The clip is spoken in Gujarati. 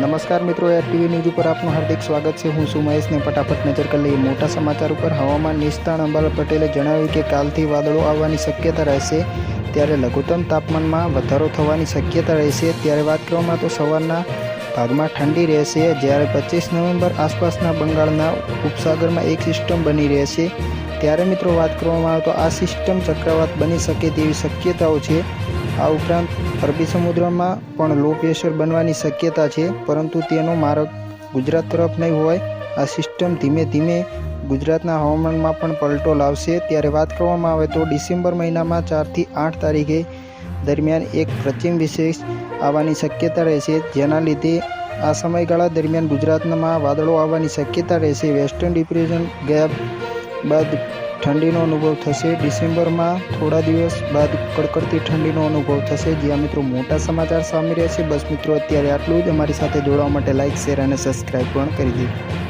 નમસ્કાર મિત્રો એર ટીવી ન્યૂઝ ઉપર આપનું હાર્દિક સ્વાગત છે. હું છું મહેશને ફટાફટ નજર કરી લઈએ. મોટા સમાચાર ઉપર હવામાન નિષ્ણાત અંબાલ પટેલે જણાવ્યું કે કાલથી વાદળો આવવાની શક્યતા રહેશે, ત્યારે લઘુત્તમ તાપમાનમાં વધારો થવાની શક્યતા રહેશે. ત્યારે વાત કરવામાં તો સવારના ભાગમાં ઠંડી રહેશે. જ્યારે પચીસ નવેમ્બર આસપાસના બંગાળના ઉપસાગરમાં એક સિસ્ટમ બની રહેશે. ત્યારે મિત્રો, વાત કરવામાં આવે તો આ સિસ્ટમ ચક્રવાત બની શકે તેવી શક્યતાઓ છે. આ ઉપરાંત અરબી સમુદ્રમાં પણ લો પ્રેશર બનવાની શક્યતા છે, પરંતુ તેનો માર્ગ ગુજરાત તરફ નહીં હોય. આ સિસ્ટમ ધીમે ધીમે ગુજરાતના હવામાનમાં પણ પલટો લાવશે. ત્યારે વાત કરવામાં આવે તો ડિસેમ્બર મહિનામાં ચારથી આઠ તારીખે દરમિયાન એક પશ્ચિમ વિશેષ આવવાની શક્યતા રહેશે, જેના લીધે આ સમયગાળા દરમિયાન ગુજરાતમાં વાદળો આવવાની શક્યતા રહેશે. વેસ્ટર્ન ડિપ્રેશન ગયા બાદ ઠંડીનો અનુભવ થશે. ડિસેમ્બરમાં થોડા દિવસ બાદ કડકડતી ઠંડીનો અનુભવ થશે. જ્યાં મિત્રો મોટા સમાચાર સામે રહ્યા છે. બસ મિત્રો, અત્યારે આટલું જ. અમારી સાથે જોડવા માટે લાઇક શેર અને સબસ્ક્રાઈબ પણ કરી દીધું